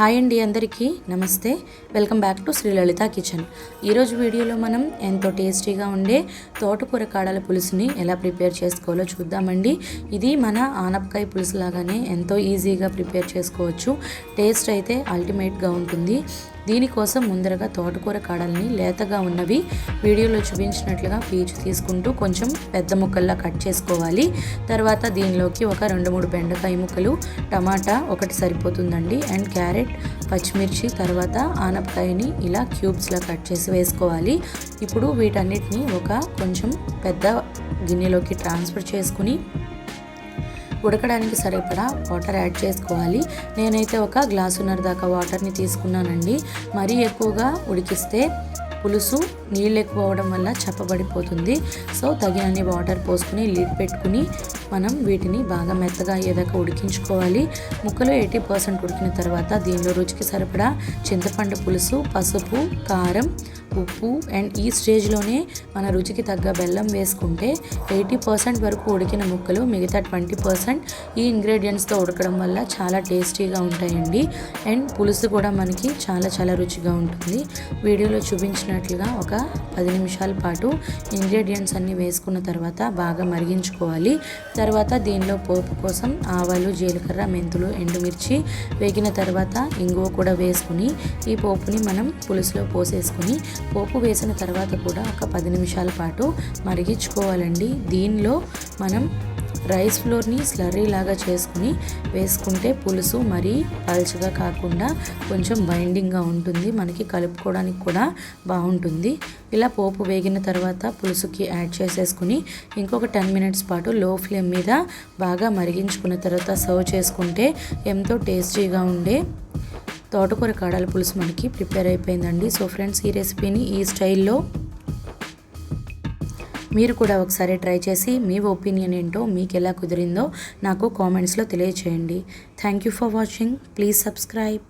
Hi అండి అందరికీ. నమస్తే. Welcome back to Sri Lalitha kitchen. ఈరోజు వీడియోలో మనం ఎంతో టేస్టీగా ఉండే తోటకూర కాడల పులుసుని ఎలా ప్రిపేర్ చేసుకోవాలో చూద్దామండి. ఇది మన ఆనపకాయ పులుసు లాగానే ఎంతో ఈజీగా ప్రిపేర్ చేసుకోవచ్చు. టేస్ట్ అయితే అల్టిమేట్గా ఉంటుంది. దీనికోసం ముందరగా తోటకూర కాడల్ని లేతగా ఉన్నవి వీడియోలో చూపించినట్లుగా పీచు తీసుకుంటూ కొంచెం పెద్ద ముక్కల్లా కట్ చేసుకోవాలి. తర్వాత దీనిలోకి ఒక రెండు మూడు బెండకాయ ముక్కలు టమాటా ఒకటి సరిపోతుందండి అండ్ క్యారెట్ పచ్చిమిర్చి తర్వాత ఆనపకాయని ఇలా క్యూబ్స్లా కట్ చేసి వేసుకోవాలి. ఇప్పుడు వీటన్నిటిని ఒక కొంచెం పెద్ద గిన్నెలోకి ట్రాన్స్ఫర్ చేసుకుని ఉడకడానికి సరిపడా వాటర్ యాడ్ చేసుకోవాలి. నేనైతే ఒక గ్లాసున్నర దాకా వాటర్ని తీసుకున్నానండి. మరీ ఎక్కువగా ఉడికిస్తే పులుసు నీళ్ళు ఎక్కువ అవడం వల్ల చప్పబడిపోతుంది. సో తగినన్ని వాటర్ పోసుకుని లిడ్ పెట్టుకుని మనం వీటిని బాగా మెత్తగా అయ్యేదాకా ఉడికించుకోవాలి. ముక్కలో ఎయిటీ పర్సెంట్ ఉడికిన తర్వాత దీనిలో రుచికి సరిపడా చింతపండు పులుసు పసుపు కారం ఉప్పు అండ్ ఈ స్టేజ్లోనే మన రుచికి తగ్గ బెల్లం వేసుకుంటే ఎయిటీ పర్సెంట్ వరకు ఉడికిన ముక్కలు మిగతా ట్వంటీ పర్సెంట్ ఈ ఇంగ్రీడియంట్స్తో ఉడకడం వల్ల చాలా టేస్టీగా ఉంటాయండి. అండ్ పులుసు కూడా మనకి చాలా చాలా రుచిగా ఉంటుంది. వీడియోలో చూపించినట్లుగా ఒక పది నిమిషాల పాటు ఇంగ్రీడియంట్స్ అన్నీ వేసుకున్న తర్వాత బాగా మరిగించుకోవాలి. తర్వాత దీనిలో పోపు కోసం ఆవాలు జీలకర్ర మెంతులు ఎండుమిర్చి వేగిన తర్వాత ఇంగువ కూడా వేసుకుని ఈ పోపుని మనం పులుసులో పోసేసుకుని పోపు వేసిన తర్వాత కూడా ఒక పది నిమిషాల పాటు మరిగించుకోవాలండి. దీనిలో మనం రైస్ ఫ్లోర్ని స్లర్రీ లాగా చేసుకుని వేసుకుంటే పులుసు మరీ పల్చగా కాకుండా కొంచెం బైండింగ్గా ఉంటుంది. మనకి కలుపుకోవడానికి కూడా బాగుంటుంది. ఇలా పోపు వేగిన తర్వాత పులుసుకి యాడ్ చేసేసుకుని ఇంకొక టెన్ మినిట్స్ పాటు లో ఫ్లేమ్ మీద బాగా మరిగించుకున్న తర్వాత సర్వ్ చేసుకుంటే ఎంతో టేస్టీగా ఉండే తోటకూర కాడల పులుసు మనకి ప్రిపేర్ అయిపోయిందండి. సో ఫ్రెండ్స్ ఈ రెసిపీని ఈ స్టైల్లో మీరు కూడా ఒకసారి ట్రై చేసి మీ ఒపీనియన్ ఏంటో మీకు ఎలా కుదిరిందో నాకు కామెంట్స్లో తెలియచేయండి. Thank you for watching. Please subscribe.